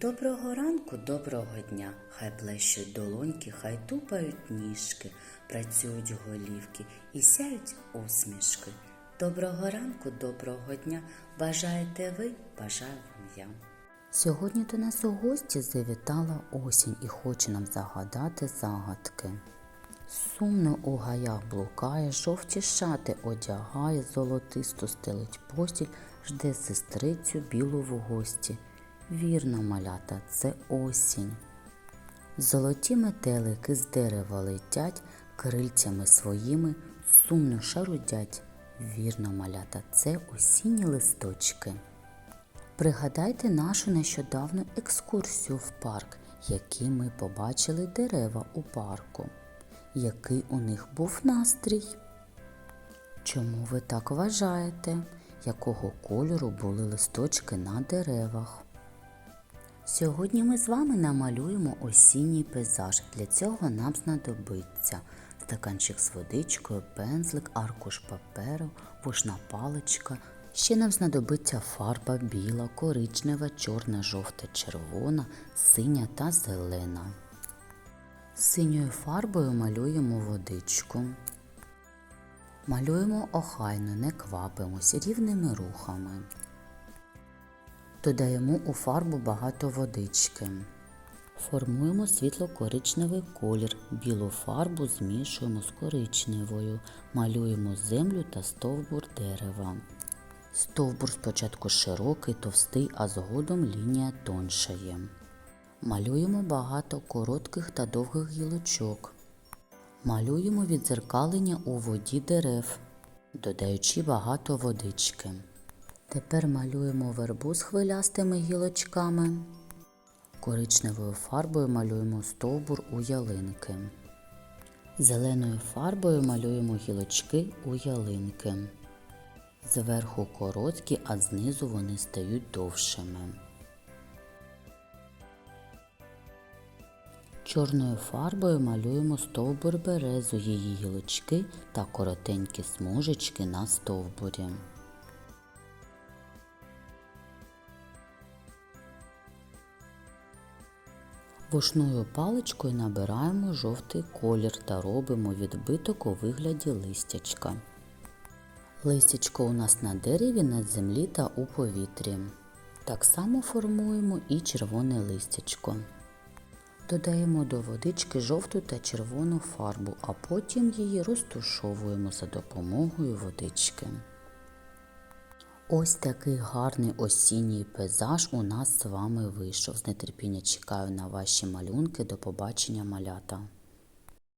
Доброго ранку, доброго дня, хай плещуть долоньки, хай тупають ніжки, працюють голівки і сяють усмішки. Доброго ранку, доброго дня, бажаєте ви, бажаю вам я. Сьогодні до нас у гості завітала осінь і хоче нам загадати загадки. Сумно у гаях блукає, жовті шати одягає, золотисто стелить постіль, жде сестрицю білу в гості. Вірно, малята, це осінь. Золоті метелики з дерева летять, крильцями своїми сумно шарудять. Вірно, малята, це осінні листочки. Пригадайте нашу нещодавну екскурсію в парк, які ми побачили дерева у парку. Який у них був настрій? Чому ви так вважаєте? Якого кольору були листочки на деревах? Сьогодні ми з вами намалюємо осінній пейзаж. Для цього нам знадобиться стаканчик з водичкою, пензлик, аркуш паперу, пушна паличка. Ще нам знадобиться фарба біла, коричнева, чорна, жовта, червона, синя та зелена. Синьою фарбою малюємо водичку. Малюємо охайно, не квапимось рівними рухами. Додаємо у фарбу багато водички. Формуємо світло-коричневий колір. Білу фарбу змішуємо з коричневою. Малюємо землю та стовбур дерева. Стовбур спочатку широкий, товстий, а згодом лінія тоншає. Малюємо багато коротких та довгих гілочок. Малюємо відзеркалення у воді дерев, додаючи багато водички. Тепер малюємо вербу з хвилястими гілочками. Коричневою фарбою малюємо стовбур у ялинки. Зеленою фарбою малюємо гілочки у ялинки. Зверху короткі, а знизу вони стають довшими. Чорною фарбою малюємо стовбур березу, її гілочки та коротенькі смужечки на стовбурі. Вушною паличкою набираємо жовтий колір та робимо відбиток у вигляді листячка. Листячко у нас на дереві, на землі та у повітрі. Так само формуємо і червоне листячко. Додаємо до водички жовту та червону фарбу, а потім її розтушовуємо за допомогою водички. Ось такий гарний осінній пейзаж у нас з вами вийшов. З нетерпіння чекаю на ваші малюнки. До побачення малята!